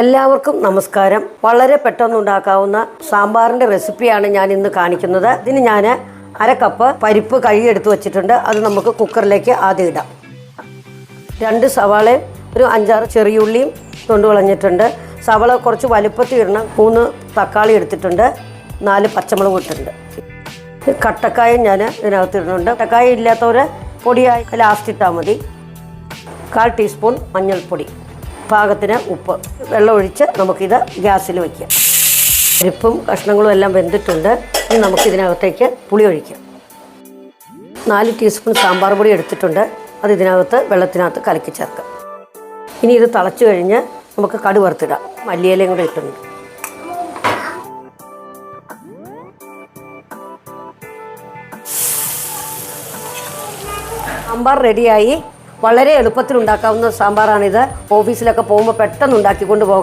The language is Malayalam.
എല്ലാവർക്കും നമസ്കാരം. വളരെ പെട്ടെന്ന് ഉണ്ടാക്കാവുന്ന സാമ്പാറിന്റെ റെസിപ്പിയാണ് ഞാൻ ഇന്ന് കാണിക്കുന്നത്. ഇതിന് ഞാൻ അര കപ്പ് പരിപ്പ് കഴുകിയെടുത്ത് വെച്ചിട്ടുണ്ട്. അത് നമുക്ക് കുക്കറിലേക്ക് ആദ്യം ഇടാം. രണ്ട് സവാളയും ഒരു അഞ്ചാറ് ചെറിയുള്ളിയും തൊണ്ട് കളഞ്ഞിട്ടുണ്ട്. സവാള കുറച്ച് വലുപ്പത്തിൽ ഇടണം. മൂന്ന് തക്കാളി എടുത്തിട്ടുണ്ട്. നാല് പച്ചമുളക് ഇട്ടുണ്ട് കട്ടക്കായും ഞാൻ ഇതിനകത്ത് ഇടുന്നുണ്ട്. കട്ടക്കായ ഇല്ലാത്തവരെ പൊടിയായി ലാസ്റ്റ് ഇട്ടാൽ മതി. കാൽ ടീസ്പൂൺ മഞ്ഞൾപ്പൊടി. പാകത്തിന് ഉപ്പ് വെള്ളം ഒഴിച്ച് നമുക്കിത് ഗ്യാസിൽ വയ്ക്കാം. പരിപ്പും കഷ്ണങ്ങളും എല്ലാം വെന്തിട്ടുണ്ട്. ഇനി നമുക്കിതിനകത്തേക്ക് പുളി ഒഴിക്കാം. നാല് ടീസ്പൂൺ സാമ്പാർ പൊടി എടുത്തിട്ടുണ്ട്. അത് ഇതിനകത്ത് വെള്ളത്തിനകത്ത് കലക്കി ചേർക്കാം. ഇനി ഇത് തിളച്ചു കഴിഞ്ഞ് നമുക്ക് കടു വറുത്തിടാം. മല്ലിയിലയും കൂടെ ഇട്ടുണ്ട്. സാമ്പാർ റെഡിയായി വളരെ എളുപ്പത്തിൽ ഉണ്ടാക്കാവുന്ന സാമ്പാറാണിത്. ഓഫീസിലൊക്കെ പോകുമ്പോൾ പെട്ടെന്ന് ഉണ്ടാക്കിക്കൊണ്ട് പോകാം.